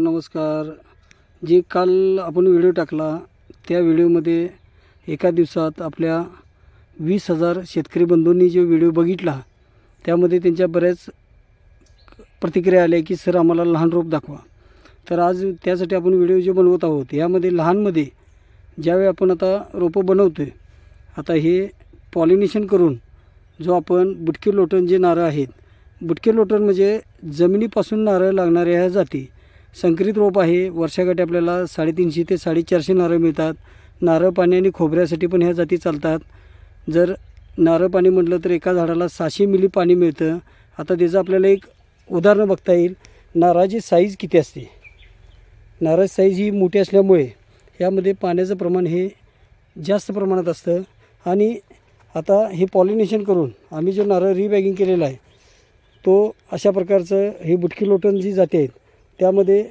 नमस्कार. जे काल आपण व्हिडिओ टाकला त्या व्हिडिओमध्ये एका दिवसात आपल्या वीस हजार शेतकरी बंधूंनी जो व्हिडिओ बघितला त्यामध्ये त्यांच्या बऱ्याच प्रतिक्रिया आल्या की सर आम्हाला लहान रोप दाखवा. तर आज त्यासाठी आपण व्हिडिओ जे बनवत आहोत यामध्ये लहानमध्ये ज्यावेळी आपण आता रोपं बनवतो आहे आता हे पॉलिनेशन करून जो आपण बुटके लोटण जे नारळ आहेत बुटके लोटण म्हणजे जमिनीपासून नारळ लागणाऱ्या ह्या जाती संकरित रोप आहे. वर्षाकाठी आपल्याला साडेतीनशे ते साडेचारशे नारळ मिळतात. नारळ पाणी आणि खोबऱ्यासाठी पण ह्या जाती चालतात. जर नारळ पाणी म्हटलं तर एका झाडाला सहाशे मिली पाणी मिळतं. आता त्याचं आपल्याला एक उदाहरण बघता येईल. नारळाची साईज किती असते? नारळ साईज ही मोठी असल्यामुळे यामध्ये पाण्याचं प्रमाण हे जास्त प्रमाणात असतं. आणि आता हे पॉलिनेशन करून आम्ही जो नारळ रिबॅगिंग केलेला आहे तो अशा प्रकारचं हे बुटकी लोटण जी जाते आहेत त्यामध्ये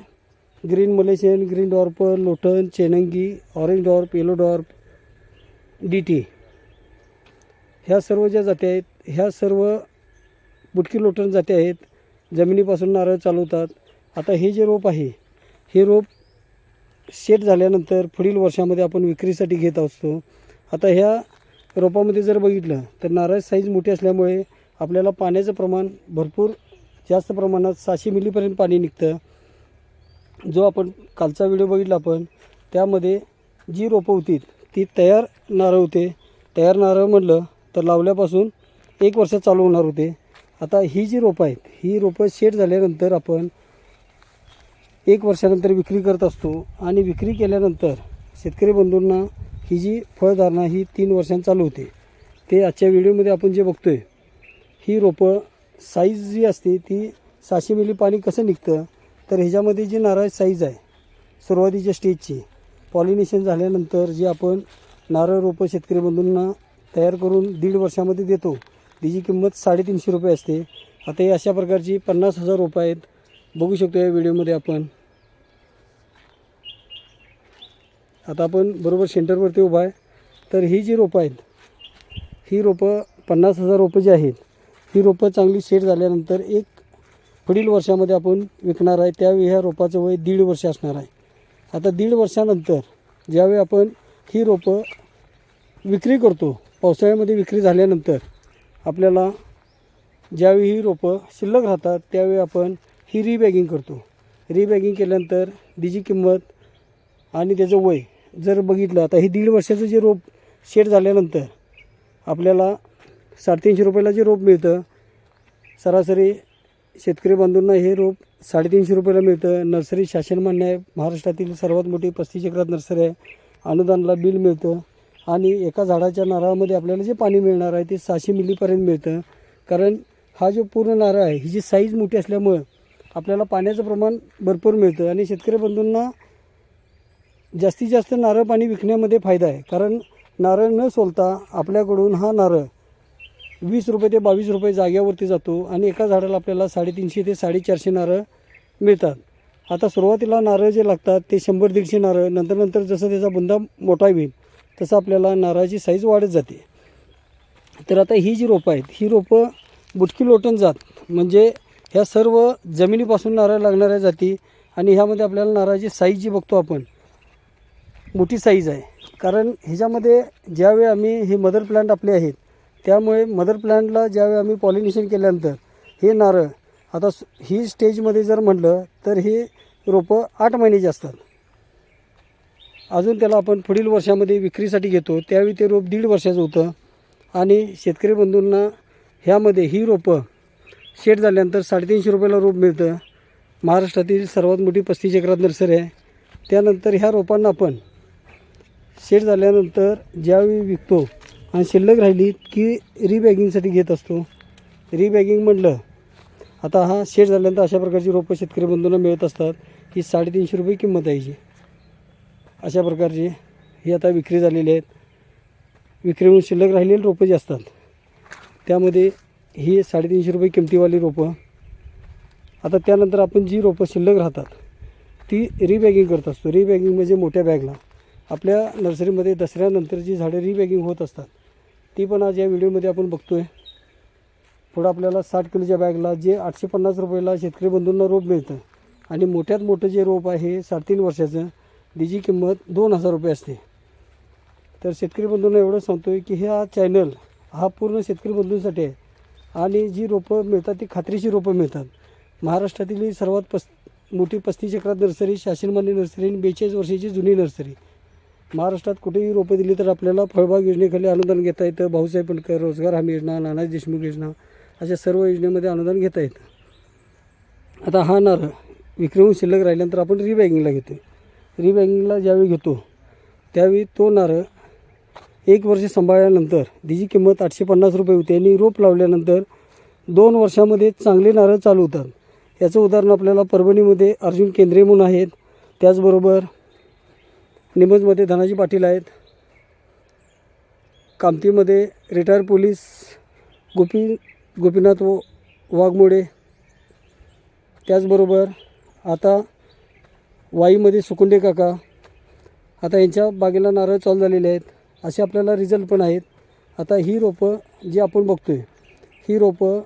ग्रीन मलेशियन ग्रीन डॉर्प लोटन चेनंगी ऑरेंज डॉर्प येलो डॉर्प डी टी ह्या सर्व ज्या जाती आहेत ह्या सर्व बुटकी लोटन जाती आहेत जमिनीपासून नारळ चालवतात. आता हे जे रोप आहे हे रोप शेट झाल्यानंतर पुढील वर्षामध्ये आपण विक्रीसाठी घेत असतो. आता ह्या रोपामध्ये जर बघितलं तर नारळ साईज मोठी असल्यामुळे आपल्याला पाण्याचं प्रमाण भरपूर जास्त प्रमाणात सहाशे मिलीपर्यंत पाणी निघतं. जो आपण कालचा व्हिडिओ बघितला आपण त्यामध्ये जी रोपं होती ती तयार नारळ होते. तयार नारळ म्हटलं तर लावल्यापासून एक वर्ष चालू होणार होते. आता ही जी रोपं आहेत ही रोपं शेट झाल्यानंतर आपण एक वर्षानंतर विक्री करत असतो आणि विक्री केल्यानंतर शेतकरी बंधूंना ही जी फळधारणा ही तीन वर्षांत चालू होते. ते आजच्या व्हिडिओमध्ये आपण जे बघतो आहे ही रोपं साईज जी असते ती सहाशे मिली पाणी कसं निघतं? तर ह्याच्यामध्ये जी नारळ साईज आहे सुरुवातीच्या स्टेजची पॉलिनेशन झाल्यानंतर जी आपण नारळ रोपं शेतकरी बंधूंना तयार करून दीड वर्षामध्ये देतो तिची किंमत साडेतीनशे रुपये असते. आता हे अशा प्रकारची पन्नास हजार रोपं आहेत. बघू शकतो या व्हिडिओमध्ये आपण. आता आपण बरोबर सेंटरवरती उभा आहे. तर ही जी रोपं आहेत ही रोपं पन्नास हजार रोपं जी आहेत ही रोपं चांगली सेट झाल्यानंतर एक पुढील वर्षामध्ये आपण विकणार आहे त्यावेळी ह्या रोपाचं वय दीड वर्ष असणार आहे. आता दीड वर्षानंतर ज्यावेळी आपण ही रोपं विक्री करतो पावसाळ्यामध्ये विक्री झाल्यानंतर आपल्याला ज्यावेळी ही रोपं शिल्लक राहतात त्यावेळी आपण ही रिबॅगिंग करतो. रिबॅगिंग केल्यानंतर तिची किंमत आणि त्याचं वय जर बघितलं आता हे दीड वर्षाचं जे रोप शेट झाल्यानंतर आपल्याला साडेतीनशे रुपयाला जे रोप मिळतं सरासरी शेतकरी बांधूंना हे रोप साडेतीनशे रुपयाला मिळतं. नर्सरी शासन मान्य आहे महाराष्ट्रातील सर्वात मोठी पस्तीस एकरात नर्सरी आहे. अनुदानाला बिल मिळतं. आणि एका झाडाच्या नारळामध्ये आपल्याला जे पाणी मिळणार आहे ते सहाशे मिलीपर्यंत मिळतं. कारण हा जो पूर्ण नारळ आहे ही जी साईज मोठी असल्यामुळं आपल्याला पाण्याचं प्रमाण भरपूर मिळतं. आणि शेतकरी बंधूंना जास्तीत जास्त नारळ पाणी विकण्यामध्ये फायदा आहे. कारण नारळ न सोलता आपल्याकडून हा नारळ वीस रुपये ते बावीस रुपये जाग्यावरती जातो आणि एका झाडाला आपल्याला साडेतीनशे ते साडेचारशे नारळ मिळतात. आता सुरुवातीला नारळ जे लागतात ते शंभर दीडशे नारळ नंतर नंतर जसं त्याचा बुंदा मोठा होईल तसं आपल्याला नारळाची साईज वाढत जाते. तर आता ही जी रोपं आहेत ही रोपं बुटकी लोटण जात म्हणजे ह्या सर्व जमिनीपासून नारळ लागणाऱ्या जाती आणि ह्यामध्ये आपल्याला नारळाची साईज जी बघतो आपण मोठी साईज आहे. कारण ह्याच्यामध्ये ज्यावेळी आम्ही हे मदर प्लांट आपले आहेत त्यामुळे मदर प्लांटला ज्यावेळी आम्ही पॉलिनेशन केल्यानंतर हे नारळ आता ही स्टेजमध्ये जर म्हटलं तर हे रोपं आठ महिन्याची असतात. अजून त्याला आपण पुढील वर्षामध्ये विक्रीसाठी घेतो त्यावेळी ते रोप दीड वर्षाचं होतं. आणि शेतकरी बंधूंना ह्यामध्ये ही रोपं शेट झाल्यानंतर साडेतीनशे रुपयाला रोप मिळतं. महाराष्ट्रातील सर्वात मोठी पस्तीस एकरात नर्सरी आहे. त्यानंतर ह्या रोपांना आपण शेट झाल्यानंतर ज्यावेळी विकतो आणि शिल्लक राहिली की रिबॅगिंगसाठी घेत असतो. रिबॅगिंग म्हटलं आता हा शेट झाल्यानंतर अशा प्रकारची रोपं शेतकरी बंधूंना मिळत असतात ही साडेतीनशे रुपये किंमत आहे याची अशा प्रकारची ही आता विक्री झालेली आहेत. विक्री म्हणून शिल्लक राहिलेली रोपं जी असतात त्यामध्ये ही साडेतीनशे रुपये किमतीवाली रोपं. आता त्यानंतर आपण जी रोपं शिल्लक राहतात ती रिबॅगिंग करत असतो. रिबॅगिंग म्हणजे मोठ्या बॅगला. आपल्या नर्सरीमध्ये दसऱ्यानंतर जी झाडे रिबॅगिंग होत असतात ती पण आज या व्हिडिओमध्ये आपण बघतो आहे पुढं आपल्याला साठ किलोच्या बॅगला जे आठशे पन्नास रुपयाला शेतकरी बंधूंना रोप मिळतं आणि मोठ्यात मोठं जे रोप आहे साडेतीन वर्षाचं त्याची किंमत दोन हजार रुपये असते. तर शेतकरी बंधूंना एवढं सांगतो आहे की हा चॅनल हा पूर्ण शेतकरी बंधूंसाठी आहे. आणि जी रोपं मिळतात ती खात्रीची रोपं मिळतात. महाराष्ट्रातील सर्वात पस मोठी पस्तीस एकरात नर्सरी शासनमान्य नर्सरी आणि बेचाळीस वर्षाची जुनी नर्सरी. महाराष्ट्रात कुठेही रोपं दिली तर आपल्याला फळबाग योजनेखाली अनुदान घेता येतं. भाऊसाहेब पणकर रोजगार हमी योजना नानाजी देशमुख योजना अशा सर्व योजनेमध्ये अनुदान घेता येतं. आता हा नारळ विक्रमून शिल्लक राहिल्यानंतर आपण रिबॅगिंगला घेतो रिबॅगिंगला ज्यावेळी घेतो त्यावेळी तो नारळ एक वर्ष सांभाळल्यानंतर तिची किंमत आठशे पन्नास रुपये होते आणि रोप लावल्यानंतर दोन वर्षामध्ये चांगले नारळ चालू होतात. याचं उदाहरण आपल्याला परभणीमध्ये अर्जुन केंद्रे म्हणून आहेत. त्याचबरोबर निमजमध्ये धनाजी पाटील आहेत. कामतीमध्ये रिटायर पोलीस गोपी गोपीनाथ व वाघमोडे. त्याचबरोबर आता वाईमध्ये सुकुंडे काका. आता यांच्या बागेला नारळ चालू झालेले आहेत. असे आपल्याला रिझल्ट पण आहेत. आता ही रोपं जी आपण बघतो आहे ही रोपं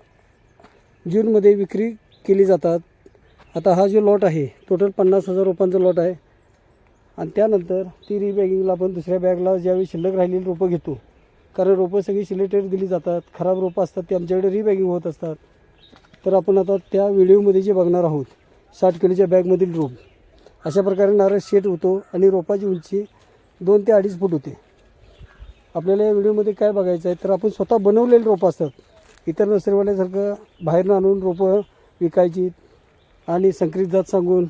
जूनमध्ये विक्री केली जातात. आता हा जो लॉट आहे टोटल पन्नास हजार रोपांचा लॉट आहे. आणि त्यानंतर ती रिबॅगिंगला आपण दुसऱ्या बॅगला ज्यावेळी शिल्लक राहिलेली रोपं घेतो कारण रोपं सगळी सिलेटेड दिली जातात खराब रोपं असतात ते आमच्याकडे रिबॅगिंग होत असतात. तर आपण आता त्या व्हिडिओमध्ये जे बघणार आहोत साठ किलोच्या बॅगमधील रोप अशा प्रकारे नारळ शेट होतो आणि रोपाची उंची दोन ते अडीच फूट होते. आपल्याला या व्हिडिओमध्ये काय बघायचं आहे तर आपण स्वतः बनवलेले रोपं असतात. इतर नर्सरीवाल्यासारखं बाहेरनं आणून रोपं विकायची आणि संकरित जात सांगून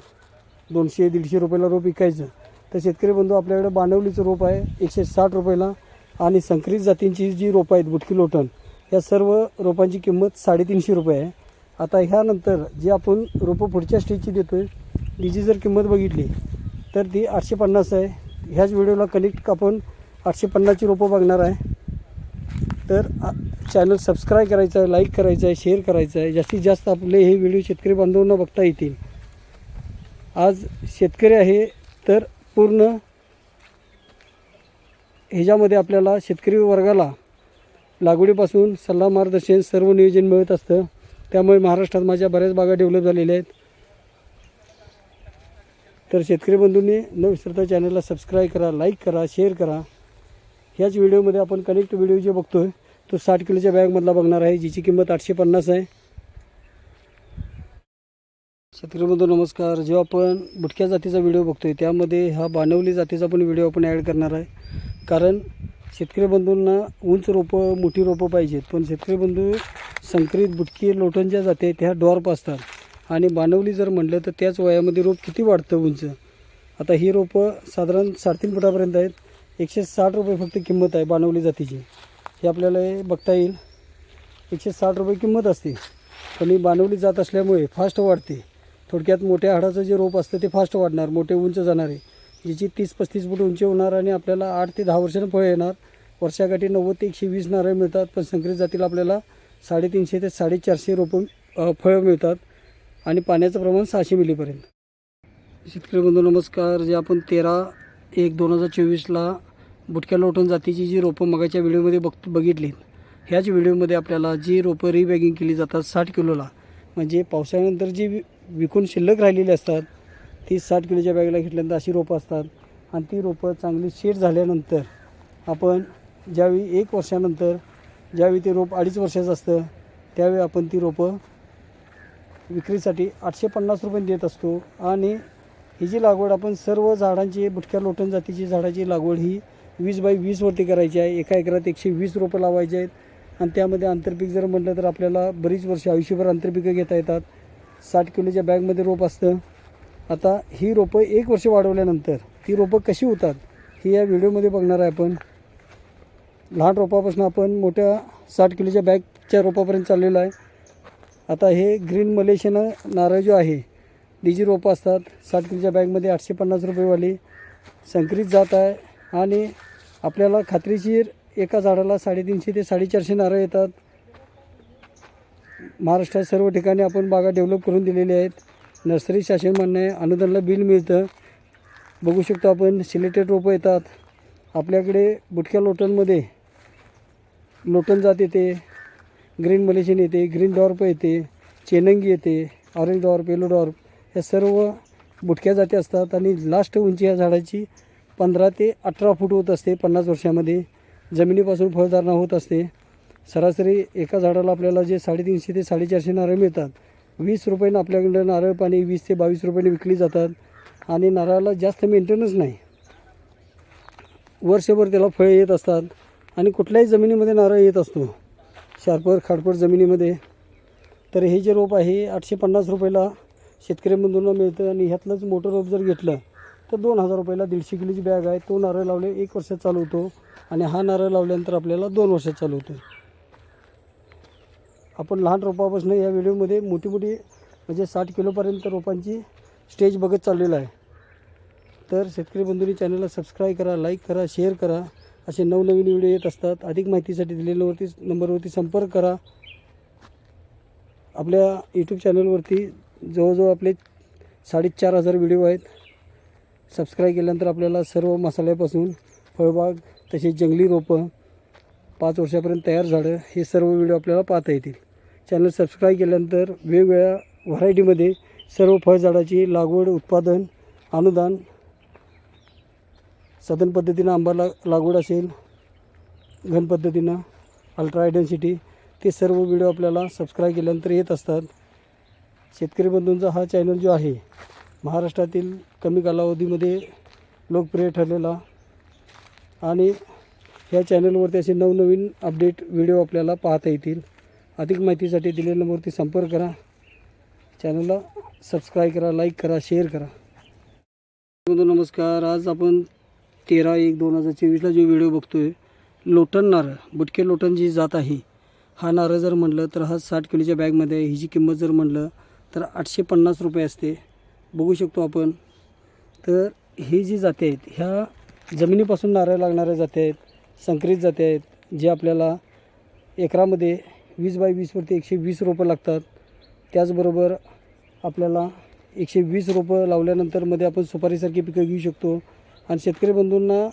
दोनशे दीडशे रुपयाला रोप विकायचं. तर शेतकरी बंधू आपल्याकडे बांडवलीचं रोप आहे एकशे साठ रुपयाला. आणि संकरित जातींची जी रोपं आहेत बुटकी लोटण या सर्व रोपांची किंमत साडेतीनशे रुपये आहे. आता ह्यानंतर जे आपण रोपं पुढच्या स्टेजची देतो आहे तिची जर किंमत बघितली तर ती आठशे पन्नास आहे. ह्याच व्हिडिओला कनेक्ट आपण आठशे पन्नासची रोपं बघणार आहे. तर चॅनल सबस्क्राईब करायचं आहे लाईक करायचं आहे शेअर करायचं आहे. जास्तीत जास्त आपले हे व्हिडिओ शेतकरी बांधवांना बघता येतील. आज शेतकरी आहे तर पूर्ण ह्याच्यामध्ये आपल्याला शेतकरी वर्गाला लागवडीपासून सल्ला मार्गदर्शन सर्व नियोजन मिळत असतं. त्यामुळे महाराष्ट्रात माझ्या बऱ्याच बागा डेव्हलप झालेल्या आहेत. तर शेतकरी बंधूंनी न विसरता चॅनलला सबस्क्राईब करा लाईक करा शेअर करा. ह्याच व्हिडिओमध्ये आपण कनेक्ट व्हिडिओ जे बघतो आहे तो साठ किलोच्या बॅगमधला बघणार आहे जिची किंमत आठशे पन्नास आहे. शेतकरी बंधू नमस्कार. जेव्हा आपण बुटक्या जातीचा व्हिडिओ बघतो आहे त्यामध्ये हा बाणवली जातीचा पण व्हिडिओ आपण ॲड करणार आहे. कारण शेतकरी बंधूंना उंच रोपं मोठी रोपं पाहिजेत. पण शेतकरी बंधू संकरित बुटकी लोटणच्या जाते त्या डॉर्प असतात. आणि बाणवली जर म्हटलं तर त्याच वयामध्ये रोप किती वाढतं उंच? आता ही रोपं साधारण साडेतीन फुटापर्यंत आहेत. एकशे साठ रुपये फक्त किंमत आहे बाणवली जातीची. हे आपल्याला हे बघता येईल. एकशे साठ रुपये किंमत असते. पण ही बाणवली जात असल्यामुळे फास्ट वाढते. थोडक्यात मोठ्या हाडाचं जे रोप असतं ते फास्ट वाढणार मोठे उंच जाणारे जिची तीस पस्तीस फूट उंची होणार आणि आपल्याला आठ ते दहा वर्षानं फळं येणार. वर्षाकाठी नव्वद ते एकशे वीस नारळ मिळतात पण संकरित जातीला आपल्याला साडेतीनशे ते साडेचारशे रोपं फळं मिळतात आणि पाण्याचं प्रमाण सहाशे मिलीपर्यंत. शेतकरी बंधू नमस्कार. जे आपण तेरा एक दोन हजार चोवीसला बुटक्या लोटून जातीची जी रोपं मगाच्या व्हिडिओमध्ये बघ बघितलीत ह्याच व्हिडिओमध्ये आपल्याला जी रोपं रिबॅगिंग केली जातात साठ किलोला म्हणजे पावसाळ्यानंतर जी विकून शिल्लक राहिलेली असतात. ती साठ किलोच्या बॅगला घेतल्यानंतर अशी रोपं असतात. आणि ती रोपं चांगली शेट झाल्यानंतर आपण ज्यावेळी एक वर्षानंतर ज्यावेळी ते रोप अडीच वर्षाचं असतं त्यावेळी आपण ती रोपं विक्रीसाठी आठशे पन्नास रुपये देत असतो. आणि ही जी लागवड आपण सर्व झाडांची बुटक्या लोटण जातीची झाडाची लागवड ही वीस बाय वीसवरती करायची आहे. एका एकरात एकशे वीस रोपं लावायचे आहेत. आणि त्यामध्ये आंतरपीक जर म्हटलं तर आपल्याला बरीच वर्ष आयुष्यभर आंतरपिकं घेता येतात. साठ किलोच्या बॅगमध्ये रोप असतं. आता ही रोपं एक वर्ष वाढवल्यानंतर ती रोपं कशी होतात ही या व्हिडिओमध्ये बघणार आहे आपण. लहान रोपापासून आपण मोठ्या साठ किलोच्या बॅगच्या रोपापर्यंत चाललेलो आहे. आता हे ग्रीन मलेशियन नारळ जो आहे जी रोपं असतात साठ किलोच्या बॅगमध्ये आठशे पन्नास रुपयेवाली संकरित जात आहे आणि आपल्याला खात्रीशीर एका झाडाला साडेतीनशे ते साडेचारशे नारळ येतात. महाराष्ट्रात सर्व ठिकाणी आपण बागा डेव्हलप करून दिलेल्या आहेत. नर्सरी शासन मान्य आहे अनुदानला बिल मिळतं. बघू शकतो आपण सिलेटेड रोपं येतात. आपल्याकडे बुटक्या लोटनमध्ये लोटन जात येते. ग्रीन मलेशियन येते ग्रीन डॉर्प येते चेनंगी येते ऑरेंज डॉर्प येलो डॉर्प ह्या सर्व बुटक्या जाती असतात आणि लास्ट उंची या झाडाची पंधरा ते अठरा फूट होत असते पन्नास वर्षामध्ये. जमिनीपासून फळधारणा होत असते. सरासरी एका झाडाला आपल्याला जे साडेतीनशे ते साडेचारशे नारळ मिळतात. वीस रुपयानं आपल्याकडं नारळ पाणी वीस ते बावीस रुपयाने विकली जातात. आणि नारळाला जास्त मेंटेनन्स नाही. वर्षभर त्याला फळे येत असतात. आणि कुठल्याही जमिनीमध्ये नारळ येत असतो. शारपर खाडपट जमिनीमध्ये. तर हे जे रोप आहे आठशे पन्नास रुपयाला शेतकऱ्यामधून मिळतं. आणि ह्यातलंच मोठं रोप जर घेतलं तर दोन हजार रुपयाला दीडशे किलोची बॅग आहे. तो नारळ लावले एक वर्षात चालवतो आणि हा नारळ लावल्यानंतर आपल्याला दोन वर्षात चालवतो आपण लहान रोपापासून या व्हिडिओमध्ये मोठी मोठी म्हणजे साठ किलोपर्यंत रोपांची स्टेज बघत चाललेलं आहे. तर शेतकरी बंधूंनी चॅनलला सबस्क्राईब करा लाईक करा शेअर करा. असे नवनवीन व्हिडिओ येत असतात. अधिक माहितीसाठी दिलेल्यावरती नंबरवरती संपर्क करा. आपल्या यूट्यूब चॅनलवरती जवळजवळ आपले साडेचार हजार व्हिडिओ आहेत. सबस्क्राईब केल्यानंतर आपल्याला सर्व मसाल्यापासून फळबाग तसेच जंगली रोपं पाच वर्षापर्यंत तयार झाडं हे सर्व व्हिडिओ आपल्याला पाहता येतील. चॅनल सबस्क्राईब केल्यानंतर वेगवेगळ्या व्हरायटीमध्ये सर्व फळझाडाची लागवड उत्पादन अनुदान सदन पद्धतीनं आंबा ला लागवड असेल घन पद्धतीनं अल्ट्रा आयडेन्सिटी ते सर्व व्हिडिओ आपल्याला सबस्क्राईब केल्यानंतर येत असतात. शेतकरी बंधूंचा हा चॅनल जो आहे महाराष्ट्रातील कमी कालावधीमध्ये लोकप्रिय ठरलेला आणि या चॅनलवरती असे नवनवीन अपडेट व्हिडिओ आपल्याला पाहता येतील. अधिक माहितीसाठी दिलेल्या नंबरवरती संपर्क करा. चॅनलला सबस्क्राईब करा लाईक करा शेअर करा. बंधू नमस्कार. आज आपण तेरा एक दोन हजार चोवीसला जो व्हिडिओ बघतो आहे लोटन नारळ बुटके लोटन जी जात आहे हा नारळ जर म्हणलं तर हा साठ किलोच्या बॅगमध्ये आहे. हिची किंमत जर म्हणलं तर आठशे पन्नास रुपये असते. बघू शकतो आपण. तर ही जी जाती आहेत ह्या जमिनीपासून नारळ लागणाऱ्या जाती आहेत. संकरित जाती आहेत जे आपल्याला एकरामध्ये वीस बाय वीसवरती एकशे वीस रोपं लागतात. त्याचबरोबर आपल्याला एकशे वीस रोपं लावल्यानंतरमध्ये आपण सुपारीसारखी पिकं घेऊ शकतो. आणि शेतकरी बंधूंना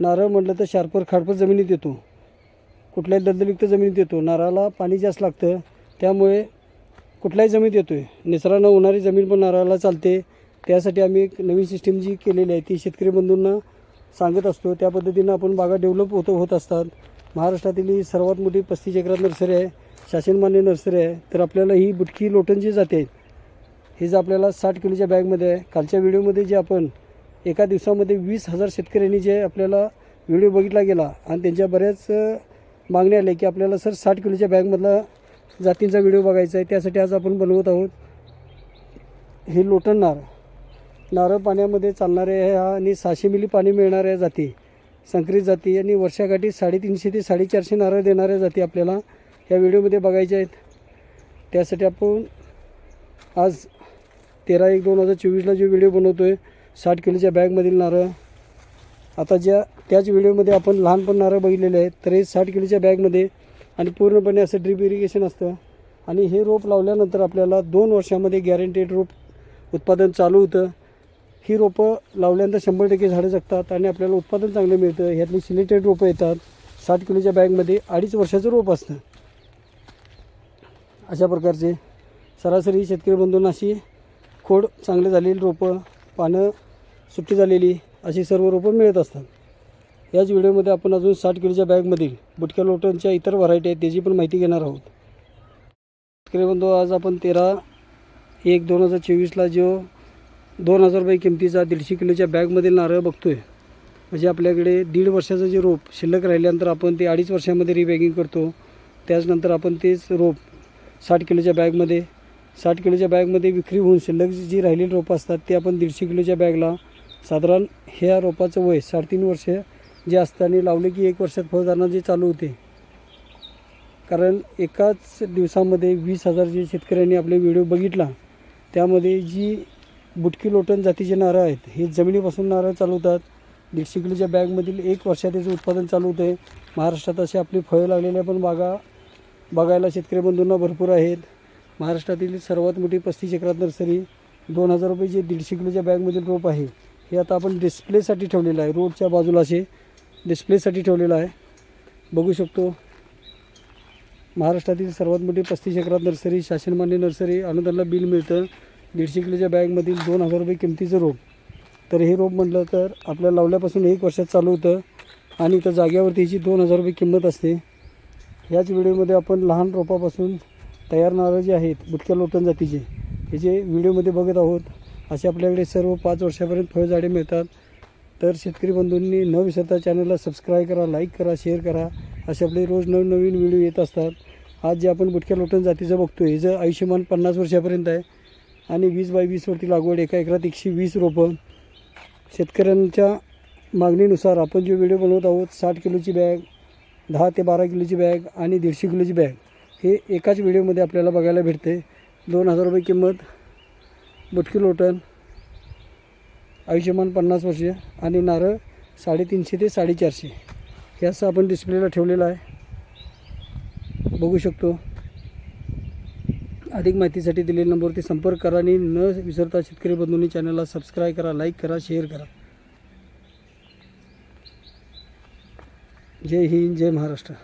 नारळ म्हटलं तर शारपर खाडपर जमिनीत येतो. कुठल्याही दलदलयुक्त जमिनीत येतो. नारळाला पाणी जास्त लागतं. त्यामुळे कुठल्याही जमिनीत येतो आहे निसरानं होणारी जमीन पण नारळाला चालते. त्यासाठी आम्ही एक नवीन सिस्टीम जी केलेली आहे ती शेतकरी बंधूंना सांगत असतो. त्या पद्धतीनं आपण बागा डेव्हलप होत होत असतात. महाराष्ट्रातील ही सर्वात मोठी पस्तीस एकरात नर्सरी आहे. शासनमान्य नर्सरी आहे. तर आपल्याला ही बुटकी लोटन जी जाते हे जे आपल्याला साठ किलोच्या बॅगमध्ये आहे. कालच्या व्हिडिओमध्ये जे आपण एका दिवसामध्ये वीस हजार शेतकऱ्यांनी जे आपल्याला व्हिडिओ बघितला गेला आणि त्यांच्या बऱ्याच मागण्या आल्या की आपल्याला सर साठ किलोच्या बॅगमधला जातींचा व्हिडिओ बघायचा आहे. त्यासाठी आज आपण बनवत आहोत हे लोटणणार नारळ पाण्यामध्ये चालणारे आहे आणि सहाशे मिली पाणी मिळणाऱ्या जाती संकरित जाती आणि वर्षाकाठी साडेतीनशे ते साडेचारशे नारळ देणाऱ्या जाती आपल्याला या व्हिडिओमध्ये बघायच्या आहेत. त्यासाठी आपण आज तेरा एक दोन हजार चोवीसला जो व्हिडिओ बनवतो आहे साठ किलोच्या बॅगमधील नारळ. आता ज्या त्याच व्हिडिओमध्ये आपण लहानपण नारळ बघितलेले आहेत तर हे साठ किलोच्या बॅगमध्ये आणि पूर्णपणे असं ड्रीप इरिगेशन असतं. आणि हे रोप लावल्यानंतर आपल्याला दोन वर्षामध्ये गॅरंटेड रोप उत्पादन चालू होतं. ही रोपं लावल्यानंतर शंभर टक्के झाडं जगतात आणि आपल्याला उत्पादन चांगलं मिळतं. ह्यातली सिलेटेड रोपं येतात. सात किलोच्या बॅगमध्ये अडीच वर्षाचं रोप असतं. अशा प्रकारचे सरासरी शेतकरी बंधूंना अशी खोड चांगले झालेली रोपं पानं सुट्टी झालेली अशी सर्व रोपं मिळत असतात. याच व्हिडिओमध्ये आपण अजून साठ किलोच्या बॅगमधील बुटक्या लोटनच्या इतर व्हरायटी आहेत त्याची पण माहिती घेणार आहोत. शेतकरी बंधू आज आपण तेरा एक दोन हजार चोवीसला जो दोन हजार रुपये किमतीचा दीडशे किलोच्या बॅगमधील नारळ बघतो आहे म्हणजे आपल्याकडे दीड वर्षाचं जे रोप शिल्लक राहिल्यानंतर आपण ते अडीच वर्षामध्ये रिबॅगिंग करतो. त्याचनंतर आपण तेच रोप साठ किलोच्या बॅगमध्ये साठ किलोच्या बॅगमध्ये विक्री होऊन शिल्लक जी राहिलेली रोपं असतात ते आपण दीडशे किलोच्या बॅगला साधारण ह्या रोपाचं वय साडेतीन वर्ष जे असतं आणि लावले की एक वर्षात फळधारणा जे चालू होते. कारण एकाच दिवसामध्ये वीस हजार जे शेतकऱ्यांनी आपले व्हिडिओ बघितला त्यामध्ये जी बुटकी लोटन जातीचे नारळ आहेत. हे जमिनीपासून नारळ चालवतात दीडशे किलोच्या बॅगमधील एक वर्षात त्याचं उत्पादन चालू होतं आहे महाराष्ट्रात असे आपली फळं लागलेल्या पण बागा बघायला शेतकरी बंधूंना भरपूर आहेत. महाराष्ट्रातील सर्वात मोठी पस्तीस एकरात नर्सरी दोन हजार रुपये जे दीडशे किलोच्या बॅगमधील रोप आहे. हे आता आपण डिस्प्लेसाठी ठेवलेलं आहे. रोडच्या बाजूला असे डिस्प्लेसाठी ठेवलेलं आहे. बघू शकतो. महाराष्ट्रातील सर्वात मोठी पस्तीस एकरात नर्सरी शासनमान्य नर्सरी अनुदानला बिल मिळतं. दीडशे किलोच्या बॅगमधील दोन हजार रुपये किमतीचं रोप. तर हे रोप म्हटलं तर आपल्या लावल्यापासून एक वर्षात चालू होतं आणि त्या जाग्यावरती दोन हजार रुपये किंमत असते. ह्याच व्हिडिओमध्ये आपण लहान रोपापासून तयार नारळ जे आहेत बुटक्या लोटण जातीचे हे जे व्हिडिओमध्ये बघत आहोत असे आपल्याकडे सर्व पाच वर्षापर्यंत फळझाडे मिळतात. तर शेतकरी बंधूंनी न विसरता चॅनलला सबस्क्राईब करा लाईक करा शेअर करा. असे आपले रोज नवनवीन व्हिडिओ येत असतात. आज जे आपण बुटक्या लोटण जातीचं बघतो आहे ह्याचं आयुष्यमान पन्नास वर्षापर्यंत आहे आणि वीस बाय वीसवरती लागवड एका एकरात एकशे वीस रोपं. शेतकऱ्यांच्या मागणीनुसार आपण जे व्हिडिओ बनवत आहोत साठ किलोची बॅग दहा ते बारा किलोची बॅग आणि दीडशे किलोची बॅग हे एकाच व्हिडिओमध्ये आपल्याला बघायला भेटते. दोन हजार रुपये किंमत बुटकी लोटन आयुष्यमान पन्नास वर्षे आणि नारळ साडेतीनशे ते साडेचारशे. हे असं आपण डिस्प्लेला ठेवलेलं आहे. बघू शकतो. अधिक माहितीसाठी दिलेल्या नंबरवरती संपर्क करा आणि न विसरता शेतकरी बंधूंनी चॅनलला सबस्क्राईब करा लाईक करा शेअर करा. जय हिंद जय महाराष्ट्र.